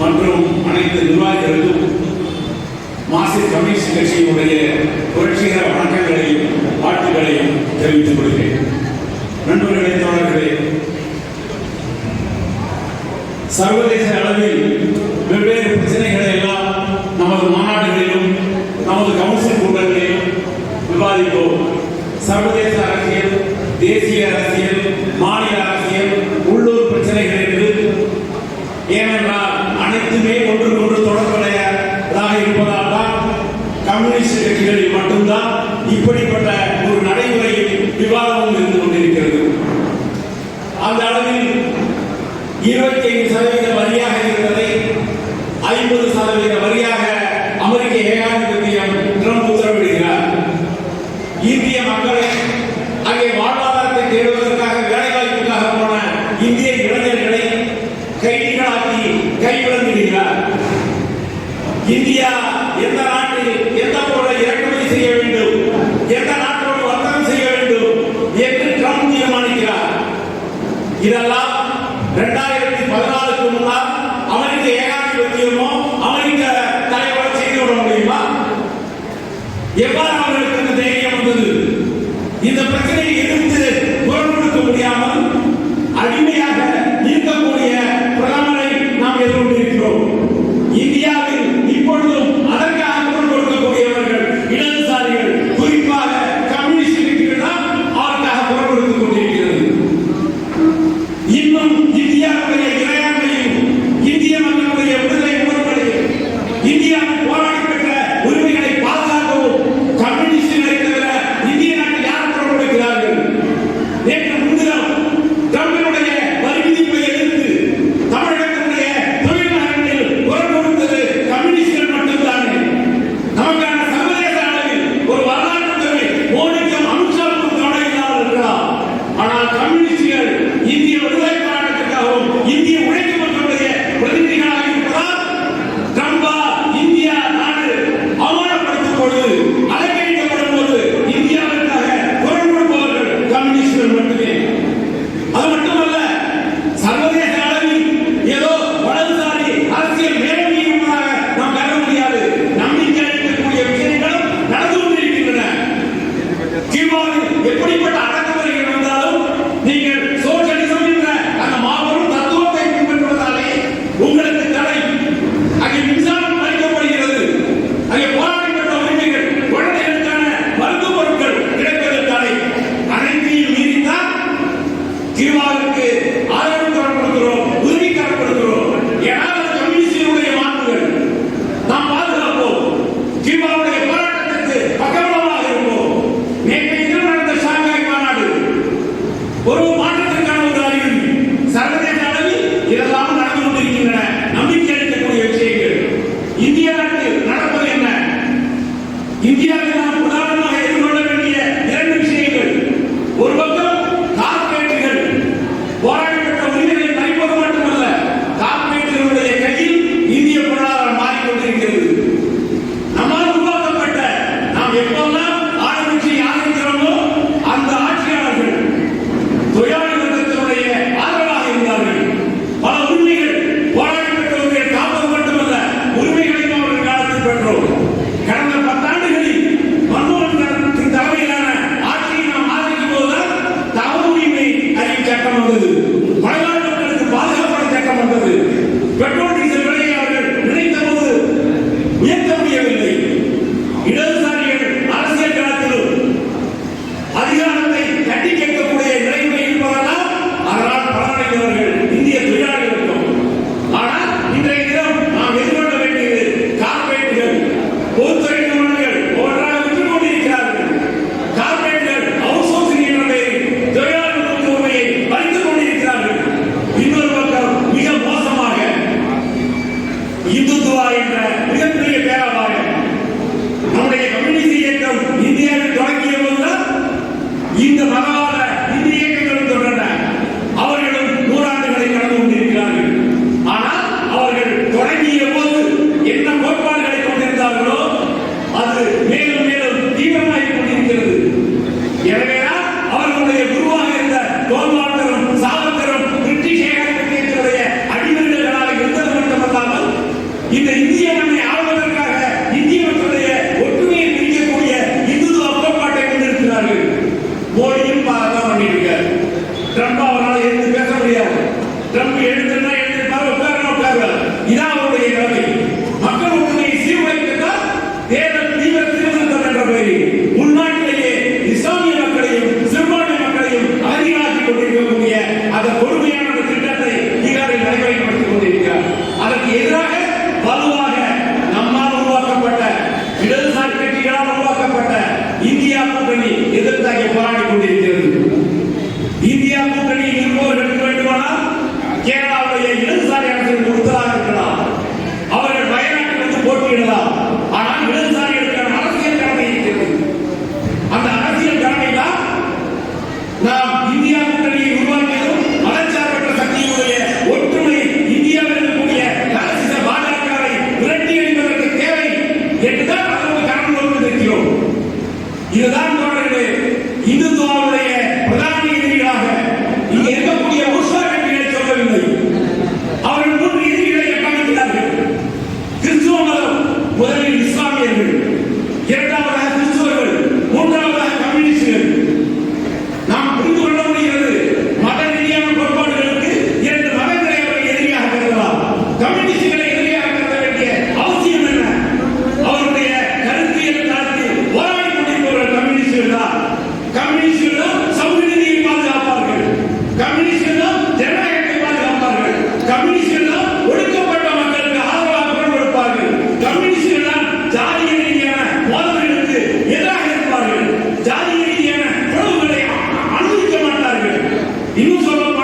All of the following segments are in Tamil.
மற்றும் அனைத்து நிர்வாகிகளுக்கும் மார்க்சிஸ்ட் கம்யூனிஸ்ட் கட்சியினுடைய புரட்சிகர வணக்கங்களையும் வாழ்த்துக்களையும் தெரிவித்துக் கொள்கிறேன். நண்பர்களே தோழர்களே சர்வதேச அளவில் வெவ்வேறு பிரச்சனைகளை எல்லாம் நமது மாநாடுகளிலும் நமது கவுன்சில் கூட்டங்களிலும் விவாதிப்போம். சர்வதேச அரசியல் தேசிய அரசியல் மாநில அரசியல் உள்ளூர் பிரச்சனைகள் கம்யூனிஸ்ட் மட்டும்தான் இப்படிப்பட்ட ஒரு நடைமுறையில் விவாதமும் இருந்து கொண்டிருக்கிறது. அந்த அளவில் இருபத்தி ஐந்து சதவீத வரியாக இருந்ததை ஐம்பது சதவீத வரியாக அமெரிக்க ஏகாதிபத்தியம் ரெண்டாயிரத்தி பதினாலுக்கு முன்னால் அமெரிக்க ஏகாதிபத்தியமோ அமெரிக்க தலைவர் செய்து விட முடியுமா? எவ்வாறு அவர்களுக்கு தைரியம் வந்தது? இந்த பிரச்சனை அவருடைய குருவாக இருந்த தோல்வாளர் மாணவர்களே இந்துத்துவாவுடைய பிரதான எதிரிகளாக জন্য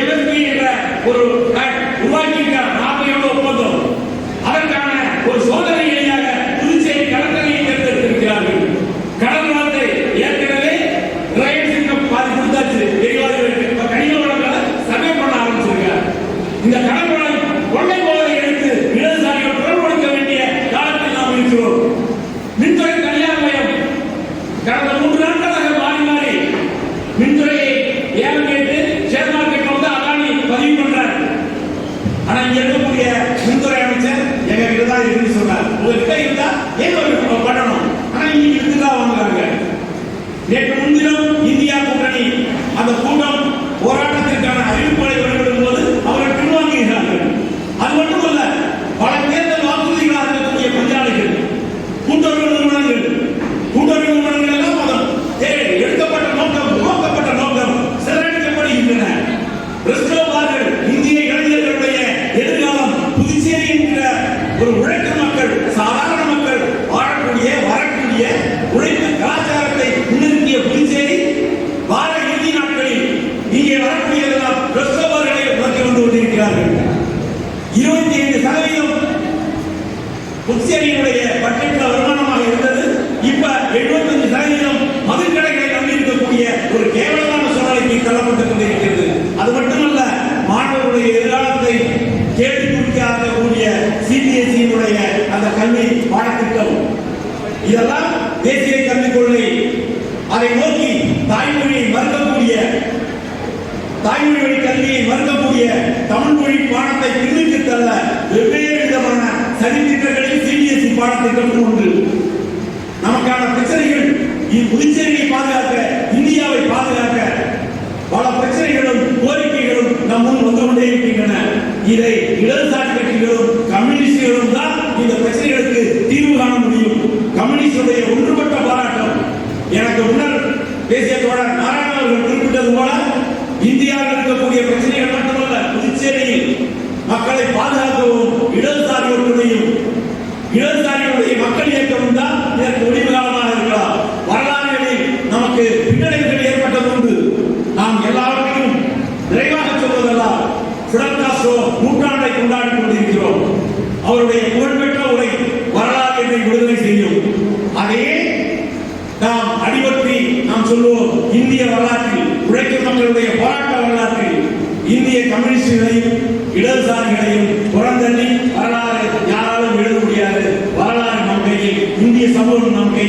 எம்எஸ்பி என்ற ஒரு உருவாக்கி இருக்கிறார் நாற்பது ஒப்பந்தம். அதற்கான உங்ககிட்ட இருந்தா புதுச்சேரியினுடைய பட்ஜெட்ல வருமானமாக இருந்தது. இப்ப 75% சதவீதம் மதுக்கடைகளை நம்பி இருக்கக்கூடிய ஒரு கேவலமான சூழ்நிலைக்கு தள்ளப்பட்டுக் கொண்டிருக்கிறது. அது மட்டுமல்ல மாணவர்களுடைய எதிர்காலத்தை கேள்விக்குறிக்காகக்கூடிய சிபிஎஸ்இனுடைய அந்த கல்வி பாடத்திட்டம். இதெல்லாம் தேசிய கல்விக் கொள்கை. அதை நோக்கி தாய்மொழியை மறுக்கக்கூடிய தாய்மொழி வழி கல்வியை மறுக்கக்கூடிய தமிழ் மொழி பாடத்தை பின்னுக்கு தள்ள வெவ்வேறு விதமான சதித்திட்டங்களில் சிபிஎஸ்இ பாடத்திட்டம் உண்டு நமக்கான பிரச்சனைகள் இ- புதுச்சேரியை பாதுகாக்க இந்தியாவை பாதுகாக்க பல பிரச்சனைகளும் கோரிக்கைகளும் நம் முன் வந்து கொண்டே இருக்கின்றன. இதை இடதுசாரி கட்சிகளும் கம்யூனிஸ்டுகளும் தான் இந்த பிரச்சனைகளுக்கு தீர்வு காண முடியும். கம்யூனிஸ்டுடைய ஒன்றுபட்ட போராட்டம். எனக்கு முன்னர் பேசிய தோழர் நாராயணன் அவர்கள் குறிப்பிட்டது போல இந்தியாவில் இருக்கக்கூடிய பிரச்சனைகள் மட்டுமல்ல புதுச்சேரியில் மக்களை பாதுகாக்கவும் இடதுசாரி ஒற்றுமையும் இடதுசாரிகளுடைய மக்கள் இயக்கம் தான் இதற்கு முடிவு காலமாக இருக்கலாம். வரலாறுகளில் நமக்கு பின்னடைவுகள் ஏற்பட்டது உண்டு நாம் எல்லாவற்றையும் விரைவாக சொல்வதெல்லாம் பிடல் காஸ்ட்ரோ நூற்றாண்டை கொண்டாடி கொண்டிருக்கிறோம். அவருடைய புகழ்பெற்ற உரை வரலாறு என்னை விடுதலை செய்யும். அதையே நாம் அடிபற்றி நாம் சொல்லுவோம் இந்திய வரலாற்று জীবন নামকে